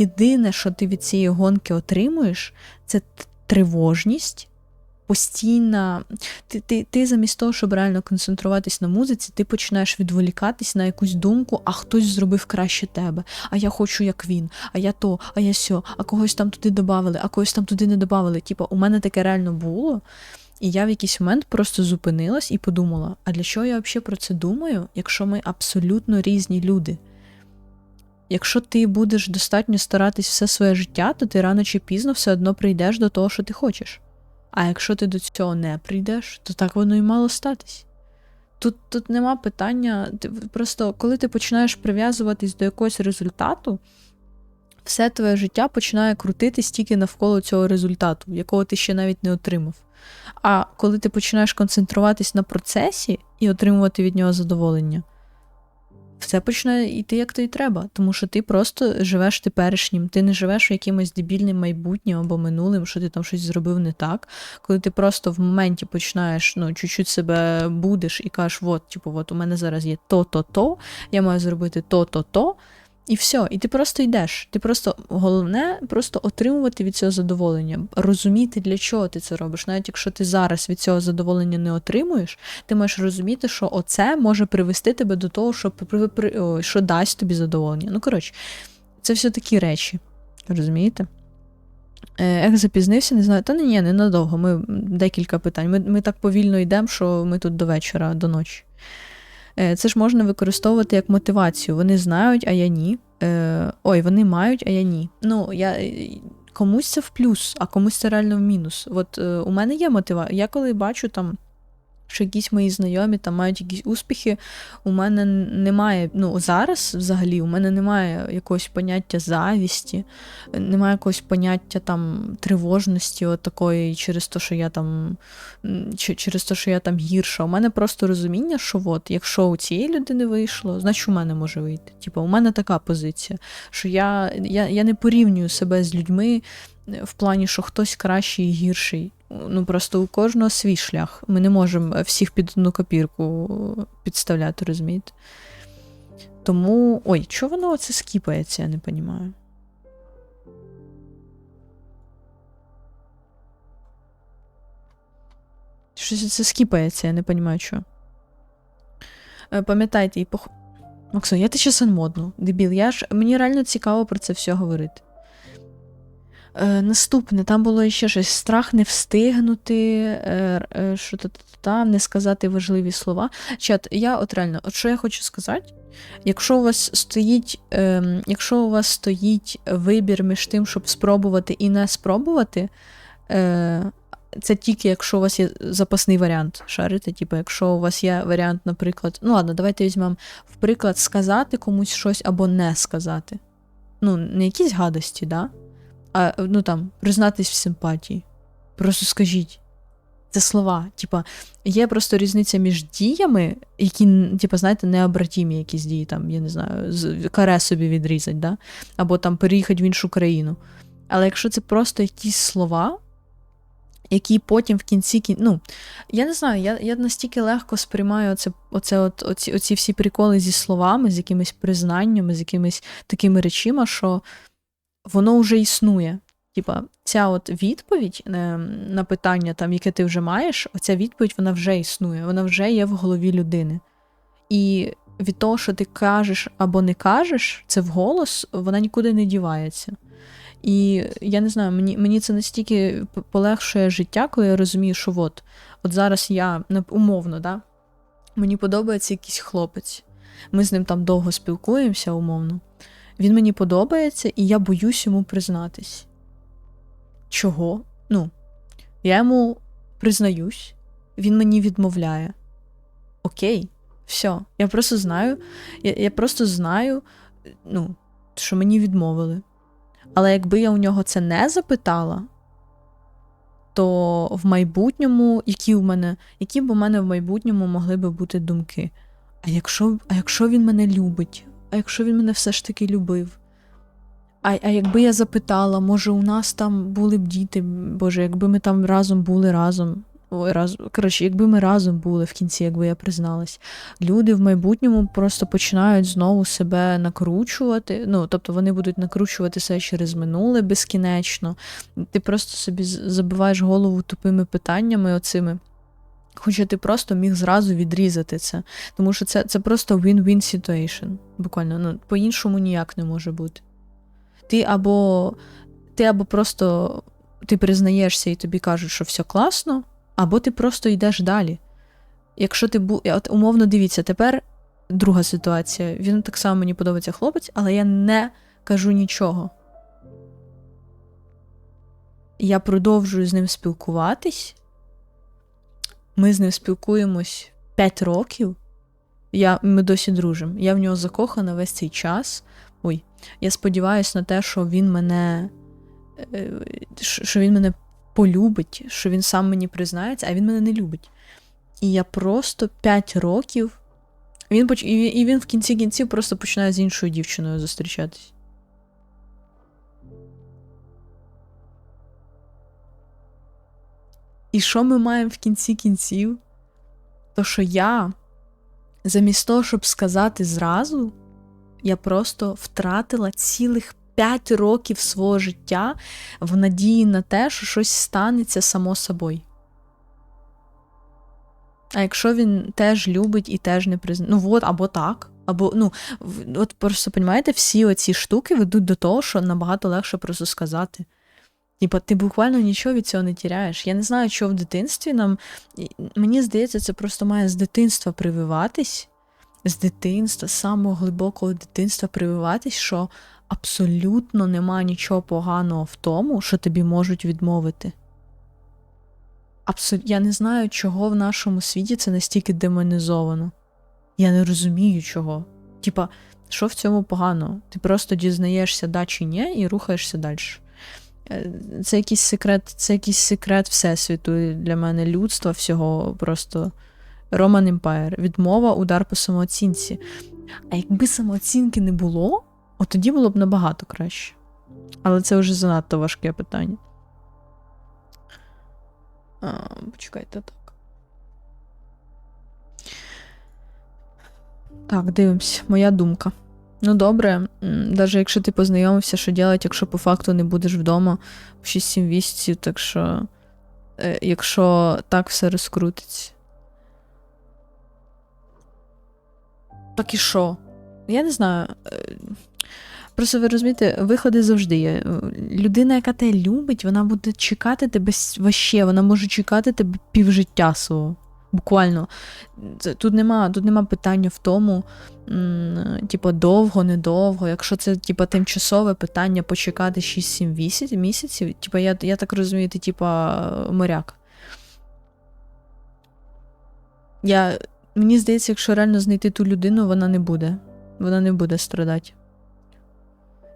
єдине, що ти від цієї гонки отримуєш, це тривожність. Постійна, ти ти, ти замість того, щоб реально концентруватись на музиці, ти починаєш відволікатись на якусь думку, а хтось зробив краще тебе. А я хочу, як він, а я то, а я сьо, а когось там туди додавали, а когось там туди не додавали. Типа, у мене таке реально було. І я в якийсь момент просто зупинилась і подумала: а для чого я взагалі про це думаю, якщо ми абсолютно різні люди? Якщо ти будеш достатньо старатись все своє життя, то ти рано чи пізно все одно прийдеш до того, що ти хочеш. А якщо ти до цього не прийдеш, то так воно і мало статись. Тут тут нема питання, ти, просто коли ти починаєш прив'язуватись до якогось результату, все твоє життя починає крутитись тільки навколо цього результату, якого ти ще навіть не отримав. А коли ти починаєш концентруватись на процесі і отримувати від нього задоволення, все почне йти як то й треба, тому що ти просто живеш теперішнім, ти не живеш у якимось дебільним майбутнім або минулим, що ти там щось зробив не так. Коли ти просто в моменті починаєш ну, чуть-чуть себе будеш і кажеш, от, типу, от у мене зараз є то-то-то, я маю зробити то-то-то. І все, і ти просто йдеш. Ти просто головне просто отримувати від цього задоволення, розуміти, для чого ти це робиш. Навіть якщо ти зараз від цього задоволення не отримуєш, ти маєш розуміти, що оце може привести тебе до того, що що дасть тобі задоволення. Ну, коротше, це все такі речі. Розумієте? Е, ех, запізнився, не знаю. Та ні, не надовго. Ми декілька питань. Ми, Ми так повільно йдемо, що ми тут до вечора, до ночі. Е, це ж можна використовувати як мотивацію. Вони знають, а я ні. Е, ой, вони мають, а я ні. Ну, я. Комусь це в плюс, а комусь це реально в мінус. От е, у мене є мотивація. Я коли бачу там що якісь мої знайомі там мають якісь успіхи. У мене немає, ну зараз взагалі у мене немає якогось поняття завісті, немає якогось поняття там тривожності, от такої через те, що я там через те, що я там гірша. У мене просто розуміння, що от, якщо у цієї людини вийшло, значить у мене може вийти. Типу, у мене така позиція, що я, я, я не порівнюю себе з людьми в плані, що хтось кращий і гірший. Ну просто у кожного свій шлях. Ми не можемо всіх під одну копірку підставляти, розумієте? Тому. Ой, чого воно оце скіпається, я не розумію. Щось це скіпається, я не розумію, що. Е, пам'ятайте, і пох... Максон, я ти ще модну, дебіл. Я ж... Мені реально цікаво про це все говорити. Е, Наступне, там було ще щось страх не встигнути, е, е, що там, не сказати важливі слова. Чат, я от реально, от що я хочу сказати, якщо у вас стоїть, е, якщо у вас стоїть вибір між тим, щоб спробувати і не спробувати, це тільки якщо у вас є запасний варіант. Шарите, типу, якщо у вас є варіант, наприклад, ну ладно, давайте візьмемо в приклад сказати комусь щось або не сказати. Ну, не якісь гадості, да? А, ну там, признатись в симпатії. Просто скажіть. Це слова. Типа, є просто різниця між діями, які, типа, знаєте, необратімі якісь дії, там, я не знаю, каре собі відрізать, да? або там переїхати в іншу країну. Але якщо це просто якісь слова, які потім в кінці ну, я не знаю, я я настільки легко сприймаю оце, оце от, оці, оці всі приколи зі словами, з якимись признаннями, з якимись такими речима, що воно вже існує. Типа, ця от відповідь е, на питання, там, яке ти вже маєш, оця відповідь вона вже існує, вона вже є в голові людини. І від того, що ти кажеш або не кажеш, це вголос, вона нікуди не дівається. І я не знаю, мені мені це настільки полегшує життя, коли я розумію, що от от зараз я умовно, да, мені подобається якийсь хлопець. Ми з ним там довго спілкуємося, умовно. Він мені подобається, і я боюсь йому признатись. Чого? Ну, я йому признаюсь, він мені відмовляє. Окей, все. Я просто знаю, я, я просто знаю, ну, що мені відмовили. Але якби я у нього це не запитала, то в майбутньому, які у мене, які б у мене в майбутньому могли би бути думки? А якщо, А якщо він мене любить? А якщо він мене все ж таки любив? А а якби я запитала, може, у нас там були б діти, Боже, якби ми там разом були разом, Ой, раз, коротше, якби ми разом були в кінці, якби я призналась, люди в майбутньому просто починають знову себе накручувати. Ну, тобто вони будуть накручувати себе через минуле безкінечно. Ти просто собі забиваєш голову тупими питаннями оцими. Хоча ти просто міг зразу відрізати це. Тому що це, це просто win-win situation. Буквально, ну, по-іншому ніяк не може бути. Ти або, ти або просто ти признаєшся і тобі кажуть, що все класно, або ти просто йдеш далі. Якщо ти був. От умовно дивіться, тепер друга ситуація. Він так само мені подобається хлопець, але я не кажу нічого. Я продовжую з ним спілкуватись. Ми з ним спілкуємось 5 років. Я, Ми досі дружимо. Я в нього закохана весь цей час. Ой, я сподіваюся на те, що він мене. е, що він мене полюбить, що він сам мені признається, а він мене не любить. І я просто 5 років. Він поч... і він в кінці кінців просто починає з іншою дівчиною зустрічатись. І що ми маємо в кінці кінців? То, що я, замість того, щоб сказати зразу, я просто втратила цілих 5 років свого життя в надії на те, що щось станеться само собою. А якщо він теж любить і теж не признає, ну от, або так, або ну, от просто розумієте, всі оці штуки ведуть до того, що набагато легше просто сказати. Типа, ти буквально нічого від цього не тіряєш. Я не знаю, що в дитинстві нам. Мені здається, це просто має з дитинства прививатись, з дитинства, з самого глибокого дитинства прививатись, що абсолютно нема нічого поганого в тому, що тобі можуть відмовити. Абсол... Я не знаю, чого в нашому світі це настільки демонізовано. Я не розумію чого. Типа, що в цьому погано? Ти просто дізнаєшся да чи ні, і рухаєшся далі. Це якийсь секрет, це якийсь секрет Всесвіту для мене людства всього просто Roman Empire. Відмова, удар по самооцінці. А якби самооцінки не було, от тоді було б набагато краще. Але це вже занадто важке питання. А, почекайте так. Так, дивимось. Моя думка. Ну, добре, навіть якщо ти познайомився, що робити, якщо по факту не будеш вдома в 6-7 місяців, так що, е, якщо так все розкрутиться. Так і що? Я не знаю. е, Просто ви розумієте, виходи завжди є. Е, Людина, яка тебе любить, вона буде чекати тебе вообще, вона може чекати тебе півжиття свого. Буквально. Тут нема, тут нема питання в тому, типу, довго, недовго. Якщо це типу, тимчасове питання почекати 6-7 місяць- місяців, типу, я, я так розумію, ти типа моряк. Я, мені здається, якщо реально знайти ту людину, вона не буде. Вона не буде страдати.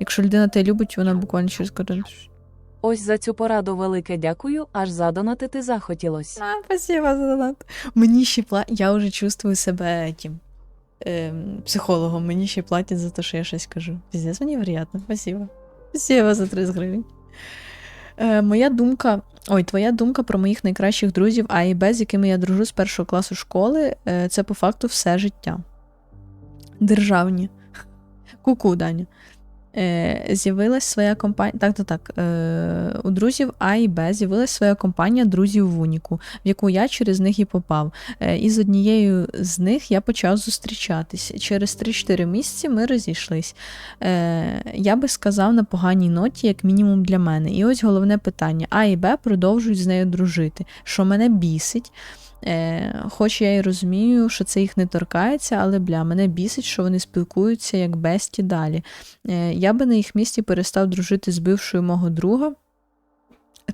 Якщо людина тебе любить, вона буквально через кордон. Ось за цю пораду велике дякую, аж задонатити захотілось. А, спасибо за донат. Мені ще платять, я вже чувствую себе тим, ем, психологом. Мені ще платять за те, що я щось кажу. Піздець, мені приємно. Спасибо. Спасибо за 30 гривень. Е, моя думка. Ой, твоя думка про моїх найкращих друзів А і Б, з якими я дружу з першого класу школи, е, це по факту все життя. Державні. Ку-ку, Даня. Е, з'явилась своя компанія. Так, так, так. Е, у друзів А і Б з'явилась своя компанія друзів в Уніку, в яку я через них і попав. Е, і з однією з них я почав зустрічатись. Через 3-4 місяці ми розійшлись. Е, я би сказав на поганій ноті, як мінімум для мене. І ось головне питання: А і Б продовжують з нею дружити, що мене бісить. Е, хоч я і розумію, що це їх не торкається, але бля, мене бісить, що вони спілкуються як бесті далі. Е, я би на їх місці перестав дружити з бившою мого друга,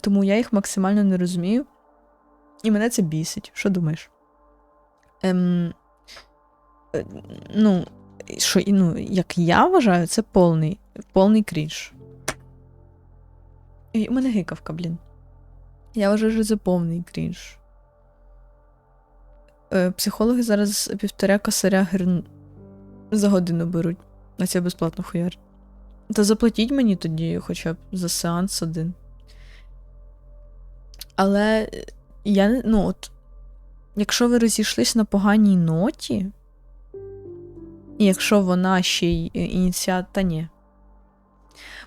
тому я їх максимально не розумію. І мене це бісить. Що думаєш? Ем, е, ну, що, ну, як я вважаю, це повний, повний крінж. І у мене гикавка, блін. Я вважаю, що це повний крінж. Е, Психологи зараз півтора косаря гривень за годину беруть. А це безплатно хуяр. Та заплатіть мені тоді хоча б за сеанс один. Але, е, Я ну от, якщо ви розійшлись на поганій ноті, якщо вона ще й е, ініціат, та ні.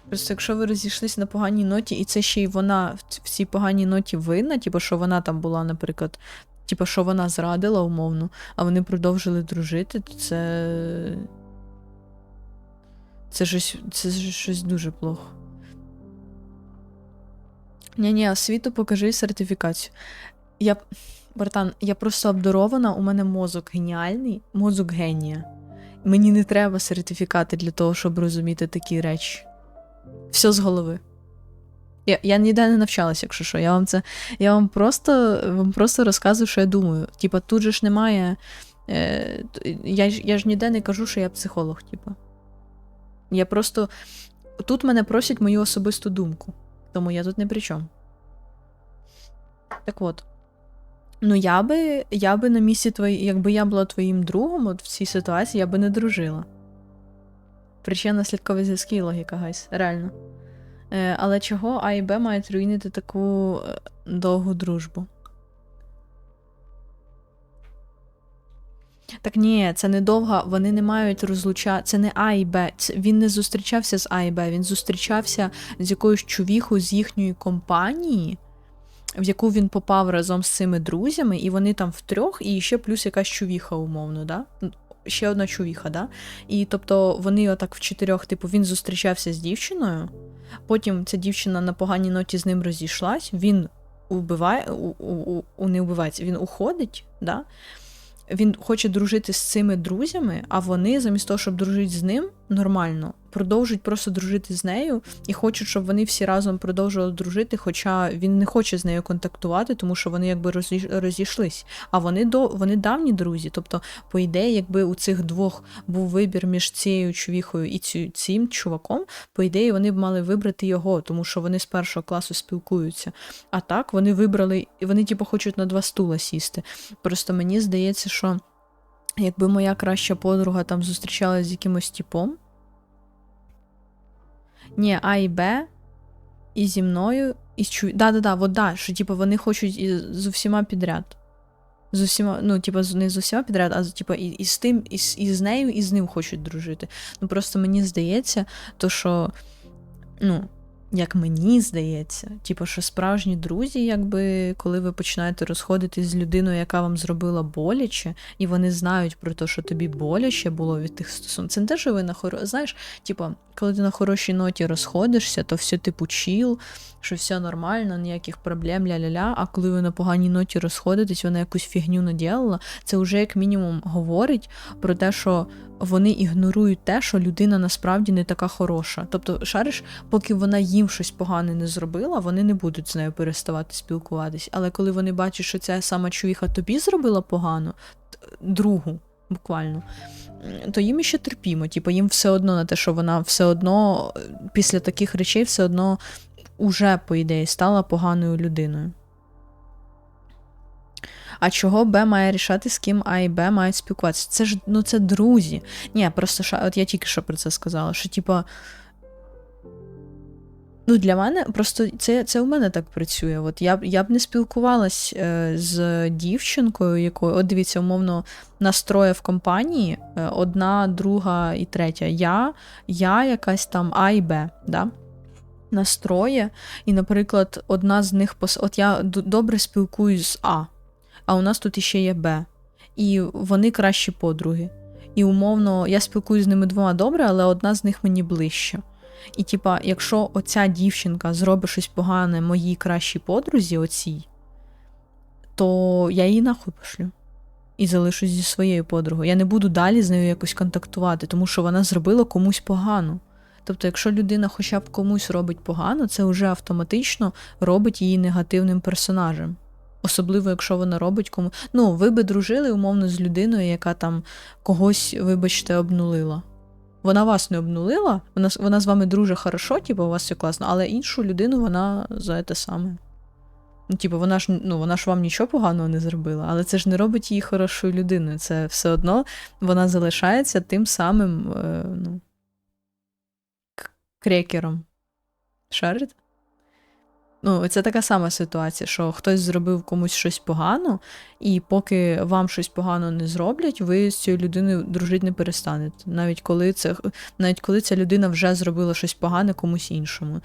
Просто якщо ви розійшлись на поганій ноті, і це ще й вона в цій поганій ноті винна, типу, що вона там була, наприклад, типу, що вона зрадила умовно, а вони продовжили дружити, то це. Це щось, це щось дуже плохо. Ні-ні, світу покажи сертифікацію. Я, братан, я просто обдарована, у мене мозок геніальний, мозок генія. Мені не треба сертифікати для того, щоб розуміти такі речі. Все з голови. Я, я ніде не навчалася, якщо що. Я вам це. Я вам просто, вам просто розказую, що я думаю. Типа, тут же ж немає. Е, я, я ж ніде не кажу, що я психолог, типа. Я просто. Тут мене просять мою особисту думку. Тому я тут не при чому. Так от. Ну, я би, я би на місці твої, якби я була твоїм другом от в цій ситуації, я би не дружила. Причина слідкові зв'язки і логіка, гайс. Реально. Е, але чого А і Б мають руйнити таку е, довгу дружбу? Так ні, це не довга, вони не мають розлуча. Це не А і Б. Він не зустрічався з А і Б, він зустрічався з якоюсь чувіхою з їхньої компанії, в яку він попав разом з цими друзями, і вони там втрьох, і ще плюс якась чувіха, умовно, да? Ще одна чувіха, да? І тобто вони отак в чотирьох, типу, він зустрічався з дівчиною, потім ця дівчина на поганій ноті з ним розійшлась, він убиває, у, у, у, не убивається, він уходить, да? він хоче дружити з цими друзями, а вони, замість того, щоб дружити з ним нормально, продовжують просто дружити з нею і хочуть, щоб вони всі разом продовжували дружити, хоча він не хоче з нею контактувати, тому що вони якби розі- розійшлись. А вони до вони давні друзі. Тобто, по ідеї, якби у цих двох був вибір між цією чувіхою і цю, цим чуваком, по ідеї, вони б мали вибрати його, тому що вони з першого класу спілкуються. А так вони вибрали, вони, типу, хочуть на два стула сісти. Просто мені здається, що якби моя краща подруга там зустрічалася з якимось типом. Ні, А і Б, і зі мною, і з чу... Да-да-да, вот да, що типу, вони хочуть і з усіма підряд. З усіма, ну, типу, не з усіма підряд, а типу, і, і з тим, і і з нею, і з ним хочуть дружити. Ну просто мені здається, то що, ну, як мені здається, типу, що справжні друзі, якби коли ви починаєте розходитись з людиною, яка вам зробила боляче, і вони знають про те, що тобі боляче було від тих стосунків. Це не те, що ви на хоро... Знаєш, типу, коли ти на хорошій ноті розходишся, то все типу чіл, що все нормально, ніяких проблем, ля-ля-ля. А коли ви на поганій ноті розходитесь, вона якусь фігню наділила, це вже як мінімум говорить про те, що вони ігнорують те, що людина насправді не така хороша. Тобто, шариш, поки вона їм щось погане не зробила, вони не будуть з нею переставати спілкуватись. Але коли вони бачать, що ця сама чувіха тобі зробила погано, другу, буквально. То їм ще терпімо, типу, їм все одно на те, що вона все одно е, після таких речей все одно уже, по ідеї, стала поганою людиною. А чого Б має рішати, з ким А і Б мають спілкуватися? Це ж ну це друзі. Ні, просто от я тільки що про це сказала, що типа. Ну, для мене просто це, це у мене так працює. От я, я б не спілкувалась е, з дівчинкою, якою, от дивіться, умовно, настроє в компанії е, одна, друга і третя. Я, я якась там А і Б, да? настроє, і, наприклад, одна з них пос... От я добре спілкуюсь з А, а у нас тут іще є Б. І вони кращі подруги. І умовно, я спілкуюсь з ними двома добре, але одна з них мені ближче. І, типа, якщо оця дівчинка зробить щось погане моїй кращій подрузі, оцій, то я її нахуй пошлю. І залишусь зі своєю подругою. Я не буду далі з нею якось контактувати, тому що вона зробила комусь погано. Тобто, якщо людина хоча б комусь робить погано, це вже автоматично робить її негативним персонажем. Особливо, якщо вона робить кому. Ну, ви би дружили умовно з людиною, яка там когось, вибачте, обнулила. Вона вас не обнулила, вона, вона з вами дуже хорошо, типу, у вас все класно, але іншу людину вона за те саме. Ну, типу, вона ж, ну, вона ж вам нічого поганого не зробила, але це ж не робить її хорошою людиною. Це все одно вона залишається тим самим е, ну, крекером. Шарите? Ну, це така сама ситуація, що хтось зробив комусь щось погано, і поки вам щось погано не зроблять, ви з цією людиною дружити не перестанете. Навіть коли це навіть коли ця людина вже зробила щось погане комусь іншому.